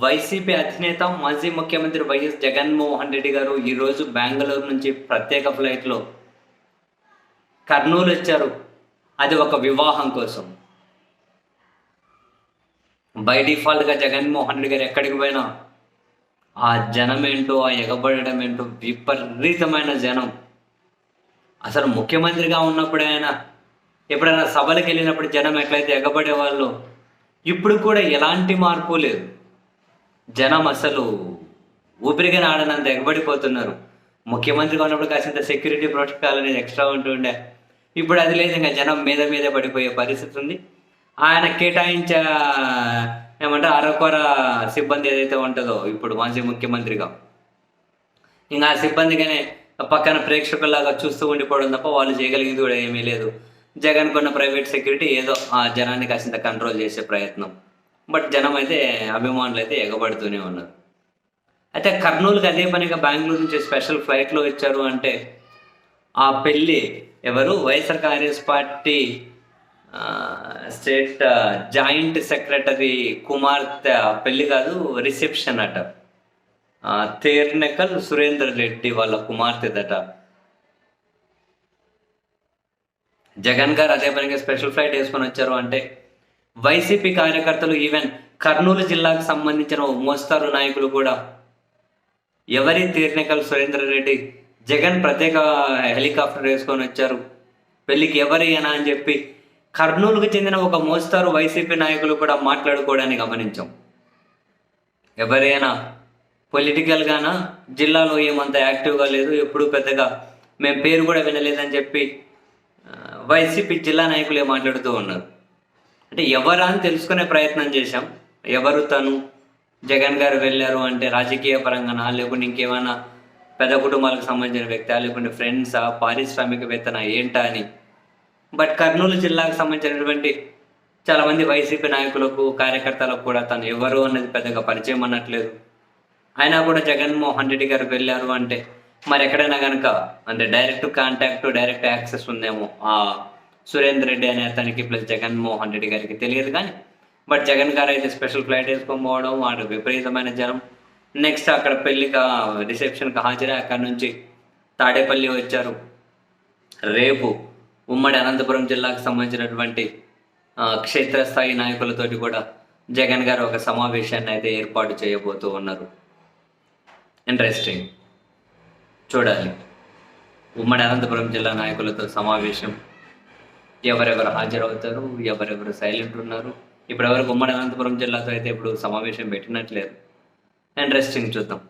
YCP అధినేత మాజీ ముఖ్యమంత్రి వైఎస్ జగన్మోహన్ రెడ్డి గారు ఈరోజు బెంగళూరు నుంచి ప్రత్యేక ఫ్లైట్లో కర్నూలు వచ్చారు. అది ఒక వివాహం కోసం. బై డిఫాల్ట్గా జగన్మోహన్ రెడ్డి గారు ఎక్కడికి పోయినా ఆ జనం ఏంటో ఆ ఎగబడడం ఏంటో విపరీతమైన జనం. అసలు ముఖ్యమంత్రిగా ఉన్నప్పుడు ఆయన ఎప్పుడైనా సభలకు వెళ్ళినప్పుడు జనం ఎట్లయితే ఎగబడే వాళ్ళు ఇప్పుడు కూడా ఎలాంటి మార్పు లేదు. జనం అసలు ఊపిరిగా ఆడనంత ఎగబడిపోతున్నారు. ముఖ్యమంత్రిగా ఉన్నప్పుడు కాసింత సెక్యూరిటీ ప్రోటోకాల్ అనేది ఎక్స్ట్రా ఉంటుండే. ఇప్పుడు అది లేదు ఇంకా జనం మీద మీద పడిపోయే పరిస్థితి ఉంది. ఆయన కేటాయించ ఏమంటారు అరకొర సిబ్బంది ఏదైతే ఉంటుందో ఇప్పుడు మాజీ ముఖ్యమంత్రిగా. ఇంకా ఆ సిబ్బందిగానే పక్కన ప్రేక్షకుల్లాగా చూస్తూ ఉండిపోవడం తప్ప వాళ్ళు చేయగలిగింది కూడా ఏమీ లేదు. జగన్ కొన్న ప్రైవేట్ సెక్యూరిటీ ఏదో ఆ జనాన్ని కాసింత కంట్రోల్ చేసే ప్రయత్నం. బట్ జనం అయితే అభిమానులు అయితే ఎగబడుతూనే ఉన్నారు. అయితే కర్నూలుకి అదే పనిగా బెంగళూరు నుంచి స్పెషల్ ఫ్లైట్లో ఇచ్చారు అంటే ఆ పెళ్ళి ఎవరు? YSR Congress party state joint secretary కుమార్తె పెళ్ళి కాదు రిసెప్షన్ అట. తేర్నెకల్ సురేందర్ రెడ్డి వాళ్ళ కుమార్తెదట. జగన్ గారు అదే పనిగా స్పెషల్ ఫ్లైట్ వేసుకొని వచ్చారు అంటే వైసీపీ కార్యకర్తలు ఈవెన్ కర్నూలు జిల్లాకు సంబంధించిన ఓ మోస్తారు నాయకులు కూడా. ఎవరి తీర్నకల్ సురేంద్ర రెడ్డి జగన్ ప్రత్యేక హెలికాప్టర్ వేసుకొని వచ్చారు. పెళ్ళికి ఎవరైనా అని చెప్పి కర్నూలుకు చెందిన ఒక మోస్తారు వైసీపీ నాయకులు కూడా మాట్లాడుకోవడానికి గమనించాం. ఎవరైనా పొలిటికల్గానా జిల్లాలో ఏమంత యాక్టివ్గా లేదు ఎప్పుడు పెద్దగా మేము పేరు కూడా వినలేదని చెప్పి వైసీపీ జిల్లా నాయకులే మాట్లాడుతూ ఉన్నారు. అంటే ఎవరా అని తెలుసుకునే ప్రయత్నం చేశాం. ఎవరు తను? జగన్ గారు వెళ్ళారు అంటే రాజకీయ పరంగానా? లేకుంటే ఇంకేమైనా పెద్ద కుటుంబాలకు సంబంధించిన వ్యక్తి లేకుంటే ఫ్రెండ్సా పారిశ్రామికవేత్తన? ఏంటా అని? బట్ కర్నూలు జిల్లాకు సంబంధించినటువంటి చాలా మంది వైసీపీ నాయకులకు కార్యకర్తలకు కూడా తను ఎవరు అనేది పెద్దగా పరిచయం అనట్లేదు. అయినా కూడా జగన్మోహన్ రెడ్డి గారు వెళ్ళారు అంటే మరి ఎక్కడైనా కనుక అంటే డైరెక్ట్ కాంటాక్ట్ డైరెక్ట్ యాక్సెస్ ఉందేమో ఆ సురేందర్ రెడ్డి అనే అతనికి ప్లస్ జగన్మోహన్ రెడ్డి గారికి తెలియదు కానీ బట్ జగన్ గారు అయితే స్పెషల్ ఫ్లైట్ వేసుకొని పోవడం వాడు విపరీతమైన జనం. నెక్స్ట్ అక్కడ పెళ్ళికి రిసెప్షన్కి హాజరై అక్కడ నుంచి తాడేపల్లి వచ్చారు. రేపు ఉమ్మడి అనంతపురం జిల్లాకు సంబంధించినటువంటి క్షేత్రస్థాయి నాయకులతోటి కూడా జగన్ గారు ఒక సమావేశాన్ని అయితే ఏర్పాటు చేయబోతూ ఉన్నారు. ఇంట్రెస్టింగ్ చూడాలి. ఉమ్మడి అనంతపురం జిల్లా నాయకులతో సమావేశం. ఎవరెవరు హాజరవుతారు ఎవరెవరు సైలెంట్ ఉన్నారు. ఇప్పటివరకు ఉమ్మడి అనంతపురం జిల్లాతో అయితే ఇప్పుడు సమావేశం పెట్టినట్లేదు. ఇంట్రెస్టింగ్ చూద్దాం.